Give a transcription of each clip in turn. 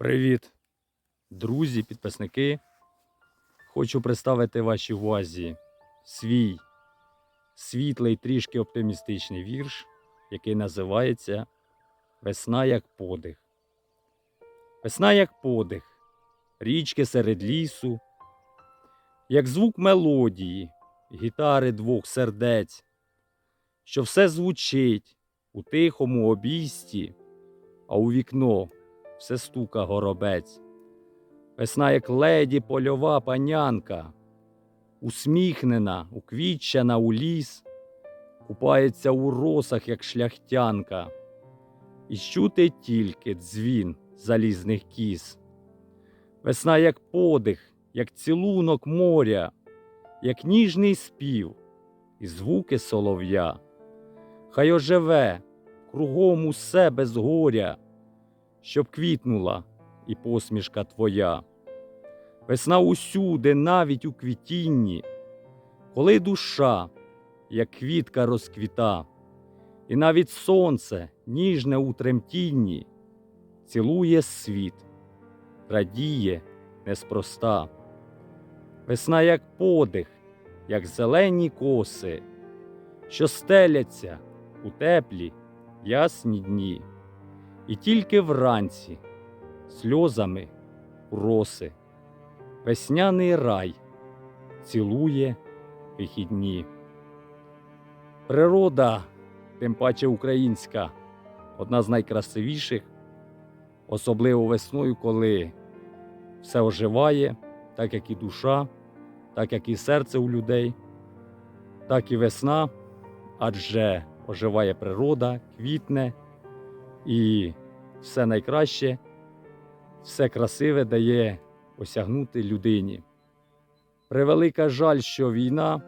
Привіт, друзі, підписники. Хочу представити вашій увазі свій світлий, трішки оптимістичний вірш, який називається Весна як подих. Весна як подих, річки серед лісу, як звук мелодії, гітари двох сердець, що все звучить у тихому обійсті, а у вікно все стука горобець. Весна, як леді польова панянка, усміхнена, уквітчена у ліс, купається у росах, як шляхтянка, і чути тільки дзвін залізних кіз. Весна, як подих, як цілунок моря, як ніжний спів і звуки солов'я. Хай оживе кругом усе без горя щоб квітнула і посмішка твоя. Весна усюди, навіть у квітінні, коли душа, як квітка розквіта, і навіть сонце, ніжне у тремтінні, цілує світ, радіє неспроста. Весна, як подих, як зелені коси, що стеляться у теплі ясні дні. І тільки вранці сльозами роси весняний рай цілує вихідні. Природа, тим паче українська, одна з найкрасивіших, особливо весною, коли все оживає, так як і душа, так як і серце у людей, так і весна, адже оживає природа, квітне. І все найкраще, все красиве дає осягнути людині. Превелика жаль, що війна,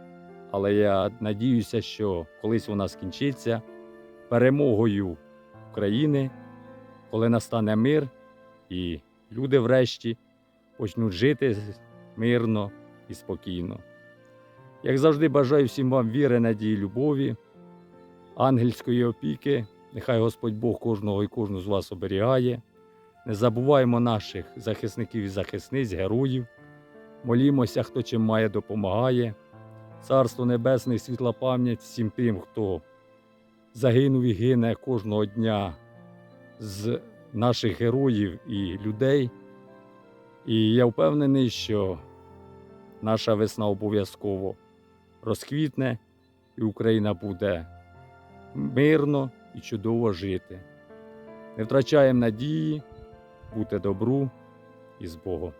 але я надіюся, що колись вона скінчиться перемогою України, коли настане мир, і люди врешті почнуть жити мирно і спокійно. Як завжди, бажаю всім вам віри, надії, любові, ангельської опіки. Нехай Господь Бог кожного і кожну з вас оберігає. Не забуваємо наших захисників і захисниць, героїв. Молімося, хто чим має, допомагає. Царство Небесне, і світла пам'ять всім тим, хто загинув і гине кожного дня з наших героїв і людей. І я впевнений, що наша весна обов'язково розквітне, і Україна буде мирно і чудово жити. Не втрачаємо надії, бути добру і з Богом.